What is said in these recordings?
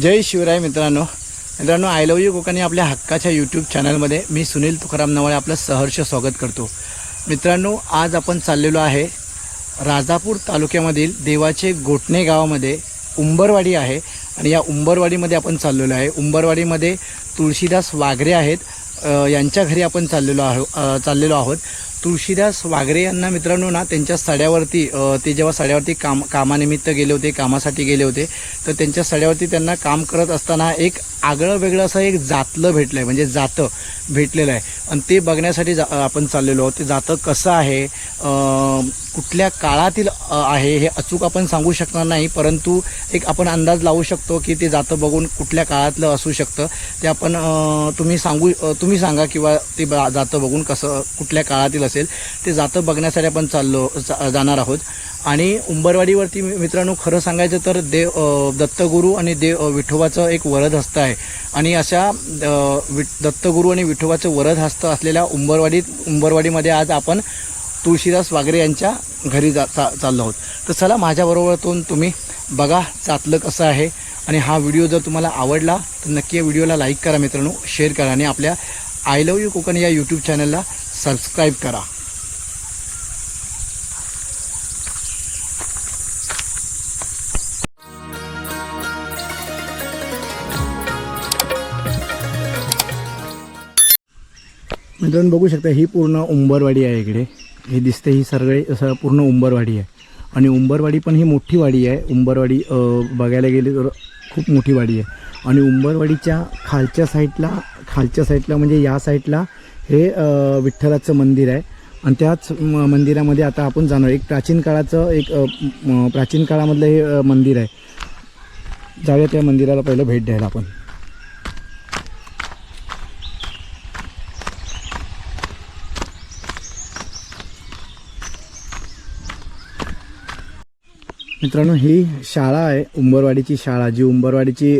जय शिवराय मित्रांनो. मित्रांनो I love you Konkani आपल्या हक्काच्या यूट्यूब चॅनलमध्ये मी सुनील तुकाराम नवाळे आपलं सहर्ष स्वागत करतो. मित्रांनो आज आपण चाललेलो आहे राजापूर तालुक्यामधील देवाचे गोटणे गावामध्ये उंबरवाडी आहे आणि या उंबरवाडीमध्ये आपण चाललेलो आहे. उंबरवाडीमध्ये तुळशीदास वाघरे आहेत. यांच्या घरी आपण चाललेलो आहो चाललेलो आहोत. तुळशीदास वाघरे यांना मित्रांनो ना त्यांच्या सड्यावरती ते जेव्हा सड्यावरती काम कामानिमित्त गेले होते कामासाठी गेले होते तर त्यांच्या सड्यावरती त्यांना काम करत असताना एक आगळं वेगळं असं एक जातलं भेटलं आहे म्हणजे जातं. भेटलेलं आहे. आणि ते बघण्यासाठी जा आपण चाललेलो आहोत. ते जातं कसं आहे? कुठल्या काळातील आहे हे अचूक आपण सांगू शकणार नाही परंतु एक आपण अंदाज लावू शकतो की ते जातं बघून कुठल्या काळातलं असू शकतं. ते आपण तुम्ही सांगू तुम्ही सांगा किंवा ते जातं बघून कसं कुठल्या काळातील असेल. ते जातं बघण्यासाठी आपण चाललो जाणार आहोत. आणि उंबरवाडीवरती मित्रांनो खरं सांगायचं तर देव दत्तगुरू आणि देव विठोबाचं एक वरद हस्त आहे. आणि अशा वि- दत्तगुरू आणि विठोबाचं वरद हस्त असलेल्या उंबरवाडीत उंबरवाडीमध्ये आज आपण तुळशीदास वागरे यांच्या घरी जा चा चाललो आहोत. तर चला माझ्याबरोबरतून तुम्ही बघा चातलं कसं आहे. आणि हा व्हिडिओ जर तुम्हाला आवडला तर नक्की या व्हिडिओला लाईक करा मित्रांनो शेअर करा आणि आपल्या आय लव यू कोकण या यूट्यूब चॅनलला सबस्क्राईब करा. मित्रांनो बघू शकता ही पूर्ण उंबरवाडी आहे इकडे. हे दिसते ही सगळे पूर्ण उंबरवाडी आहे. आणि उंबरवाडी पण ही मोठी वाडी आहे. उंबरवाडी बघायला गेली तर खूप मोठी वाडी आहे. आणि उंबरवाडीच्या खालच्या साईडला खालच्या साईडला म्हणजे या साईडला हे विठ्ठलाचं मंदिर आहे. आणि त्याच मंदिरामध्ये आता आपण जाणार. एक प्राचीन काळाचं एक प्राचीन काळामधलं हे मंदिर आहे. जाऊया त्या मंदिराला पहिलं भेट द्यायला आपण. मित्रांनो ही शाळा आहे. उंबरवाडीची शाळा जी उंबरवाडीची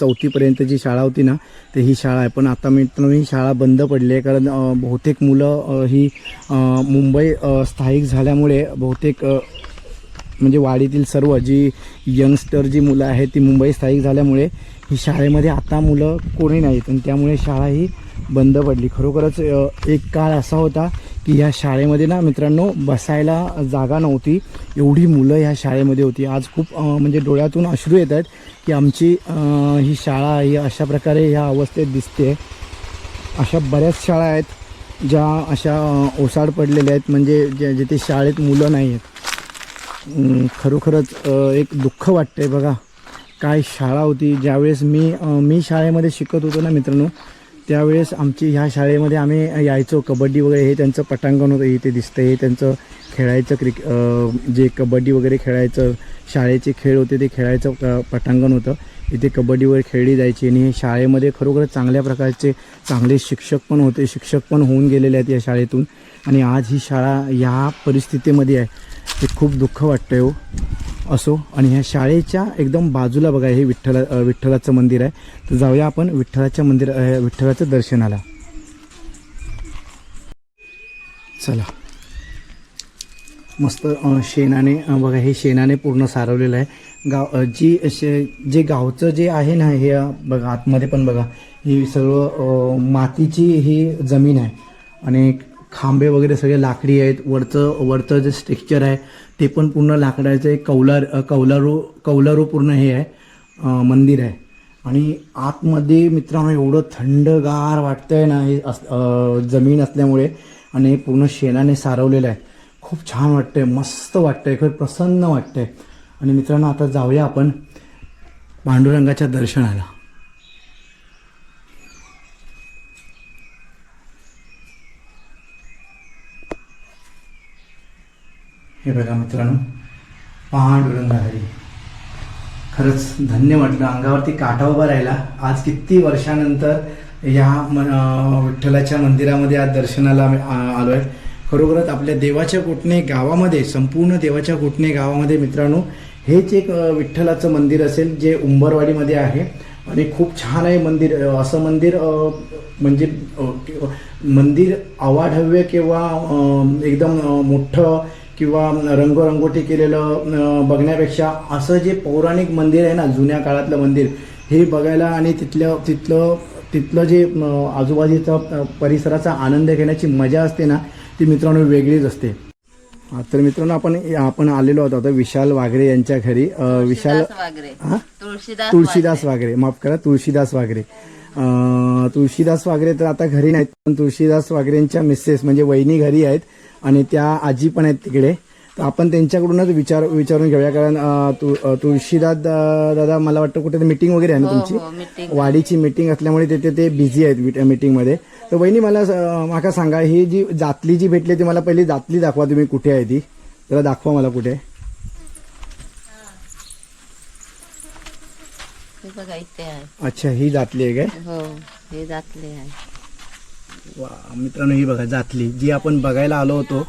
चौथीपर्यंतची शाळा होती ना तर ही शाळा आहे. पण आता मित्रांनो ही शाळा बंद पडली आहे. कारण बहुतेक मुलं ही मुंबई स्थायिक झाल्यामुळे बहुतेक म्हणजे वाडीतील सर्व जी यंगस्टर जी मुलं आहेत ती मुंबई स्थायिक झाल्यामुळे ही शाळेमध्ये आता मुलं कोणी नाहीत. आणि त्यामुळे शाळा ही बंद पडली. खरोखरच एक काळ असा होता की या शाळेमध्ये ना मित्रांनो बसायला जागा नव्हती. एवढी मुलं ह्या शाळेमध्ये होती. आज खूप म्हणजे डोळ्यातून अश्रू येत आहेत की आमची ही शाळा ही अशा प्रकारे ह्या अवस्थेत दिसते. अशा बऱ्याच शाळा आहेत ज्या अशा ओसाड पडलेल्या आहेत. म्हणजे ज्या जिथे शाळेत मुलं नाही आहेत. खरोखरच एक दुःख वाटतंय बघा. काय शाळा होती. ज्यावेळेस मी मी शाळेमध्ये शिकत होतो ना मित्रांनो त्यावेळेस आमची ह्या शाळेमध्ये आम्ही यायचो. कबड्डी वगैरे हे त्यांचं पटांगण होतं इथे दिसतं हे त्यांचं खेळायचं क्रिक जे कबड्डी वगैरे खेळायचं शाळेचे खेळ होते ते खेळायचं पटांगण होतं. इथे कबड्डी वगैरे खेळली जायची आणि हे शाळेमध्ये खरोखर चांगल्या प्रकारचे चांगले शिक्षक पण होते शिक्षक पण होऊन गेलेले आहेत या शाळेतून. आणि आज ही शाळा ह्या परिस्थितीमध्ये आहे. हे खूप दुःख वाटतं हो. असो आणि ह्या शाळेच्या एकदम बाजूला बघा हे विठ्ठला विठ्ठलाचं मंदिर आहे. तर जाऊया आपण विठ्ठलाच्या मंदिर विठ्ठलाचं दर्शनाला. चला. मस्त शेणाने बघा हे शेणाने पूर्ण सारवलेलं आहे. गाव जी शे जे गावचं जे आहे ना हे बघा आतमध्ये पण बघा ही सर्व मातीची ही जमीन आहे. आणि खांबे वगैरे सगळे लाकडी आहेत. वरचं वरचं जे स्ट्रक्चर आहे ते पण पूर्ण लाकडाचं एक कौलार कौलारू कौलारू पूर्ण हे आहे मंदिर आहे. आणि आतमध्ये मित्रांनो एवढं थंडगार वाटतंय ना हे अस जमीन असल्यामुळे आणि हे पूर्ण शेणाने सारवलेलं आहे. खूप छान वाटतंय मस्त वाटतंय खरं प्रसन्न वाटतंय. आणि मित्रांनो आता जाऊया आपण पांडुरंगाच्या दर्शनाला. हे बघा मित्रांनो. पांडुरंगा हरी खरंच धन्य म्हटलं अंगावरती काटा उभा राहिला. आज किती वर्षानंतर या म- विठ्ठलाच्या मंदिरामध्ये आज दर्शनाला आलो आहे खरोखरच आपल्या देवाच्या कोटणे गावामध्ये संपूर्ण देवाच्या कोटणे गावामध्ये मित्रांनो हेच एक विठ्ठलाचं मंदिर असेल जे उंबरवाडीमध्ये आहे. आणि खूप छान आहे मंदिर. असं मंदिर म्हणजे मंदिर अवाढव्य किंवा एकदम मोठं किंवा रंगरंगोटी केलेलं बघण्यापेक्षा असं जे पौराणिक मंदिर आहे ना जुन्या काळातलं मंदिर हे बघायला आणि तिथलं तिथलं तिथलं जे आजूबाजूचा परिसराचा आनंद घेण्याची मजा असते ना ती मित्रांनो वेगळीच असते. तर मित्रांनो आपण आपण आलेलो होतो आता विशाल वाघरे यांच्या घरी. विशाल तुळशीदास वागरे हा? तुळशीदास तुळशीदास वाघरे. माफ करा तुळशीदास वाघरे. अं, तुळशीदास वाघरे तर आता घरी नाहीत पण तुळशीदास वाघरेंच्या मिसेस म्हणजे वहिनी घरी आहेत आणि त्या आजी पण आहेत तिकडे. तर आपण त्यांच्याकडूनच विचार विचारून घेऊया कारण तु- तुळशीदास दादा मला वाटतं कुठे मीटिंग वगैरे आहे ना हो तुमची? हो वाडीची मीटिंग असल्यामुळे तिथे ते बिझी आहेत मीटिंगमध्ये तर वहिनी मला माका सांगा ही जी जातली जी भेटली ती मला पहिली जातली दाखवा तुम्ही कुठे आहे ती? जरा दाखवा मला कुठे. हे बघा इथे आहे. अच्छा ही जातली आहे काय? हो हे जातले आहे. वा मित्रांनो ही बघा जातली. जी आपण बघायला आलो होतो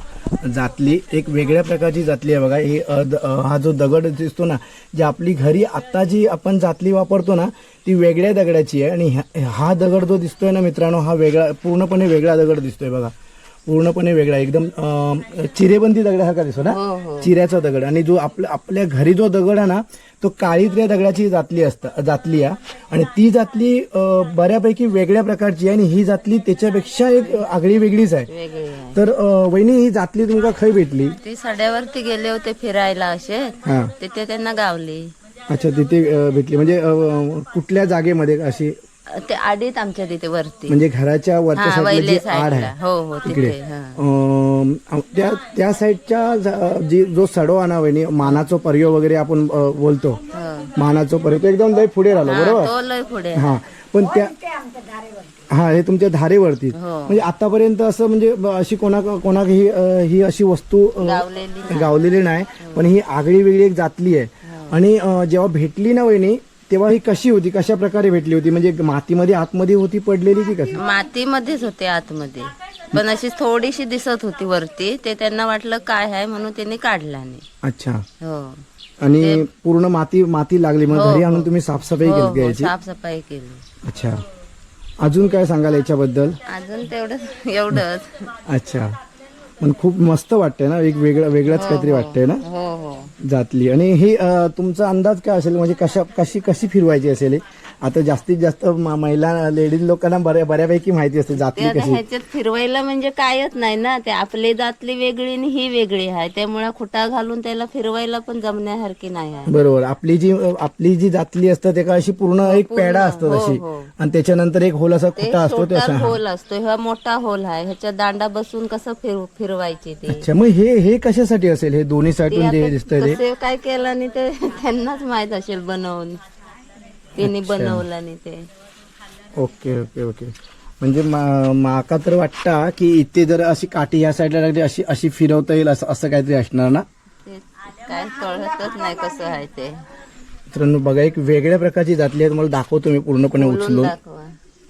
जातली एक वेगळ्या प्रकारची जातली आहे बघा. ही अ, द- अ, हा जो दगड दिसतो ना जी आपली घरी आता जी आपण जातली वापरतो ना ती वेगळ्या दगडाची आहे. आणि ह्या- हा दगड जो दिसतोय ना मित्रांनो हा वेगळा पूर्णपणे वेगळा दगड दिसतोय बघा. पूर्णपणे वेगळा एकदम चिरेबंदी दगडासारखा दिसतो ना? हो हो. चिऱ्याचा दगड. आणि जो आपल्या आपल्या घरी जो दगड आहे ना तो काळीत्र्या दगडाची जातली असता जातली आहे. आणि ती जातली बऱ्यापैकी वेगळ्या प्रकारची आहे आणि ही जातली त्याच्यापेक्षा एक आगळी वेगळीच आहे. तर वहिनी ही जातली तुमका खय भेटली? ती सड्यावरती गेले होते फिरायला असे. हा. तिथे त्यांना गावली. अच्छा तिथे भेटली. म्हणजे कुठल्या जागेमध्ये अशी ते आडीत आमच्या तिथे वरती. म्हणजे घराच्या वरच्या हा साईडला जी वैले आड साईडला. आहे हो हो तिकडे तिथे हा. अ, त्या त्या साईडच्या जा- जी जो सडो आणा वहिनी मानाचो पर्यो वगैरे आपण अ, बोलतो. हो. मानाचो पर्यो तो एकदम लय पुढे राहिलो हा, बरोबर? तो लय पुढे. आहे. हा पण त्या हा हे तुमच्या धारेवरती. हो. म्हणजे आतापर्यंत असं म्हणजे ब- अशी कोणा कोणाक ही अ, ही अशी वस्तू अ, गावलेली गावलेली नाही पण ही आगळी वेगळी एक जातली आहे. आणि अ, जेव्हा भेटली ना वहिनी तेव्हा ही कशी होती? कशा प्रकारे भेटली होती? म्हणजे मातीमध्ये आतमध्ये होती पडलेली की कशी? मातीमध्येच होते आतमध्ये. पण अशी थोडीशी दिसत होती वरती. ते त्यांना वाटलं काय आहे? म्हणून त्यांनी काढला नाही अच्छा. हो. आणि पूर्ण माती माती लागली. मग हो, घरी हो. आणून तुम्ही साफसफाई हो, केली हो, साफसफाई केली. अच्छा. अजून काय सांगाल याच्याबद्दल? अजून तेवढं एवढंच. अच्छा. पण खूप मस्त वाटतंय ना एक वेगळं वेगळंच काहीतरी वाटतंय ना? हो हो. जातली. आणि ही अ, तुमचा अंदाज काय असेल? म्हणजे कशा कशी कशी फिरवायची असेल ही? आता जास्तीत जास्त म- महिला लेडीज लोकांना बऱ्या बऱ्यापैकी माहिती असते ते जातली आता कशी. ह्याच्यात फिरवायला म्हणजे कायच नाही ना. ते आपली जातली वेगळी आणि ही वेगळी आहे. त्यामुळे खुटा घालून त्याला फिरवायला पण जमण्यासारखी नाही आहे. बरोबर. आपली जी आपली जी जातली असतं ते अशी पूर्ण एक पेडा असतो हो, तशी. हो. आणि त्याच्यानंतर एक होल असा ते खुटा असतो ते छोटा असा. हा. होल असतो. हा मोठा होल आहे. ह्याच्यात दांडा बसून कसं फिर फिरवायचे ते. अच्छा मग हे हे कशासाठी असेल? हे दोन्ही ते जे आता दिसतंय ते? कसे काय केलं आणि ते त्यांनाच माहीत असेल बनवून. त्यांनी बनवलं आणि ते. Okay okay okay. म्हणजे माका तर वाटता की इथे जर अशी काठी ह्या साईडला लागली अशी अशी फिरवता येईल असं असं काहीतरी असणार ना? काय कळतच नाही कसं आहे ते. मित्रांनो बघा एक वेगळ्या प्रकारची जातली आहे. तुम्हाला दाखवतो मी पूर्णपणे उचलून. दाखवा.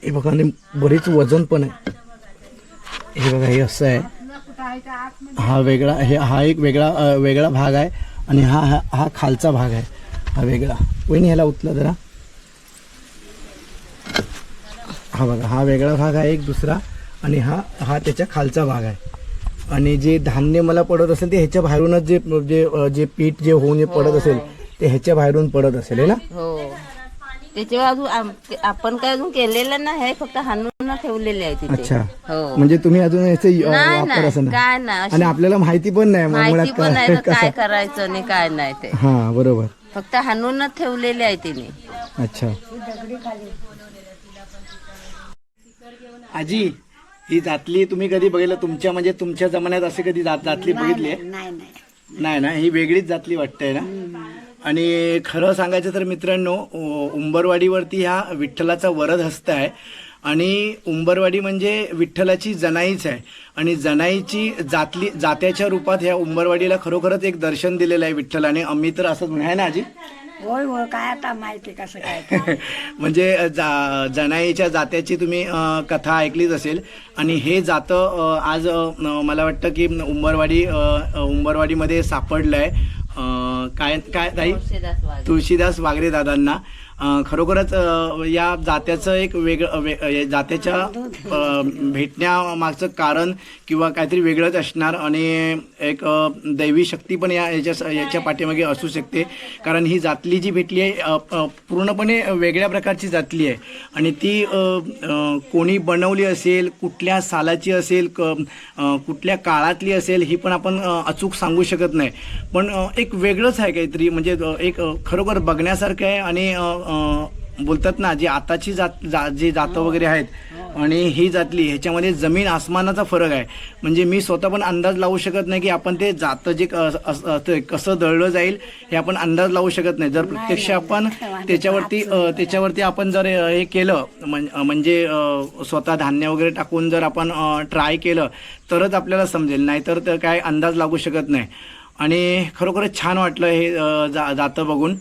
हे बघा आणि बरीच वजन पण आहे. हे बघा हे असं आहे. हा वेगळा हे हा एक वेगळा वेगळा भाग आहे. आणि हा हा हा खालचा भाग आहे. हा वेगळा. वहिनी ह्याला उचला जरा. हा बघा हा वेगळा भाग आहे एक दुसरा आणि हा हा त्याच्या खालचा भाग आहे. आणि जे धान्य मला पडत असेल ते ह्याच्या बाहेरूनच जे जे जे पीठ जे होऊन जे पडत असेल ते ह्याच्या बाहेरून पडत असेल हे ना? हो. त्याच्यावर अजून आपण काय अजून केलेलं नाही फक्त हाणून ठेवलेले आहे तिथे. अच्छा. हो. म्हणजे तुम्ही अजून याचे अ, नाही वापर असं नाही. नाही काय नाही आणि आपल्याला माहिती पण नाही मग माहिती मुळात पण नाही तर काय काय कसं. करायचं आणि काय नाही ते. हा बरोबर. फक्त हाणूनच ठेवलेले आहे तिने. अच्छा. आजी ही जातली तुम्ही कधी बघितलं? तुमच्या म्हणजे तुमच्या जमान्यात असे कधी जात जातली बघितली? आहे? नाही नाही. नाही ना ही वेगळीच जातली वाटतंय ना? आणि खरं सांगायचं तर मित्रांनो उ- उंबरवाडीवरती ह्या विठ्ठलाचा वरद हस्त आहे. आणि उंबरवाडी म्हणजे विठ्ठलाची जनाईच आहे. आणि जनाईची जातली जात्याच्या रूपात ह्या उंबरवाडीला खरोखरच एक दर्शन दिलेलं आहे विठ्ठलाने. आम्ही तर असंच म्हणे आहे ना आजी? होय होय काय आता माहिती कसं काय ते. म्हणजे जा जनाईच्या जात्याची तुम्ही अ, कथा ऐकलीच असेल. आणि हे जातं अ, आज अ, न- मला वाटतं की उंबरवाडी अ, अ, उंबरवाडीमध्ये सापडलं आहे काय काय ताई? तुळशीदास वागरे दादांना. खरोखरच या जात्याचं एक वेगळं वे- जात्याच्या भेटण्यामागचं कारण किंवा काहीतरी वेगळंच असणार आणि एक दैवी शक्ती पण या याच्या याच्या पाठीमागे असू शकते. कारण ही जातली जी भेटली आहे पूर्णपणे वेगळ्या प्रकारची जातली आहे. आणि ती कोणी बनवली असेल कुठल्या सालाची असेल क कुठल्या काळातली असेल ही पण आपण अचूक सांगू शकत नाही. पण एक वेगळंच आहे काहीतरी. म्हणजे एक खरोखर बघण्यासारखं आहे आणि बोलतात ना जी आताची जात जा जी जातं वगैरे आहेत आणि ही जातली ह्याच्यामध्ये जमीन आसमानाचा फरक आहे. म्हणजे मी स्वतः पण अंदाज लावू शकत नाही की आपण ते जातं जे कसं दळलं जाईल हे आपण अंदाज लावू शकत नाही. जर प्रत्यक्ष आपण त्याच्यावरती त्याच्यावरती आपण जर हे केलं म्हणजे स्वतः धान्य वगैरे टाकून जर आपण ट्राय केलं तरच आपल्याला समजेल. नाहीतर तर काय अंदाज लागू शकत नाही. आणि खरोखरच छान वाटलं हे जा जातं बघून.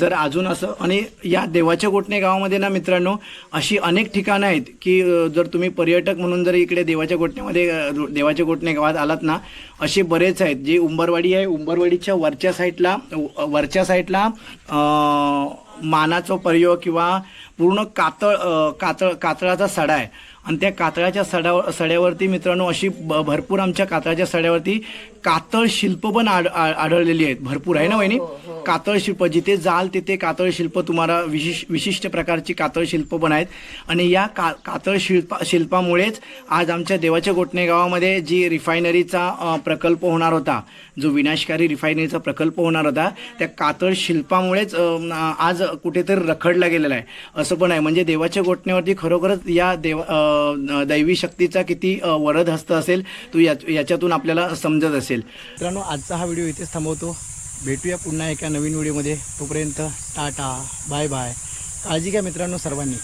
जर अजून असं आणि या देवाच्या गोटणे गावामध्ये ना मित्रांनो अशी अनेक ठिकाणं आहेत की जर तुम्ही पर्यटक म्हणून जर इकडे देवाच्या गोटण्यामध्ये देवाच्या गोटणे गावात आलात ना असे बरेच आहेत. जे उंबरवाडी आहे उंबरवाडीच्या वरच्या साईडला वरच्या साईडला मानाचा प्रयोग किंवा पूर्ण कातळ कातळ कातळाचा सडा आहे. आणि त्या कातळाच्या सड्यावर सड्यावरती मित्रांनो अशी ब- भरपूर आमच्या कातळाच्या सड्यावरती कातळ शिल्प पण आढ आढळलेली आहेत. भरपूर आहे ना वहिनी? कातळ शिल्प जिथे जाल तिथे कातळ शिल्प तुम्हाला विशिष विशिष्ट प्रकारची कातळ शिल्प पण आहेत. आणि या का कातळ शिल्पा शिल्पामुळेच आज आमच्या देवाच्या गोटणे गावामध्ये जी रिफायनरीचा प्रकल्प होणार होता जो विनाशकारी रिफायनरीचा प्रकल्प होणार होता त्या कातळ शिल्पामुळेच आज कुठेतरी रखडला गेलेला आहे. असं पण आहे. म्हणजे देवाच्या गोटण्यावरती खरोखरच या देव दैवी शक्तीचा किती वरद हस्त असेल तो या याच्यातून आपल्याला समजत असेल. मित्रांनो आजचा हा व्हिडिओ इथेच थांबवतो. भेटूया पुन्हा एका नवीन व्हिडिओमध्ये. तोपर्यंत टाटा बाय बाय. काळजी घ्या मित्रांनो सर्वांनी.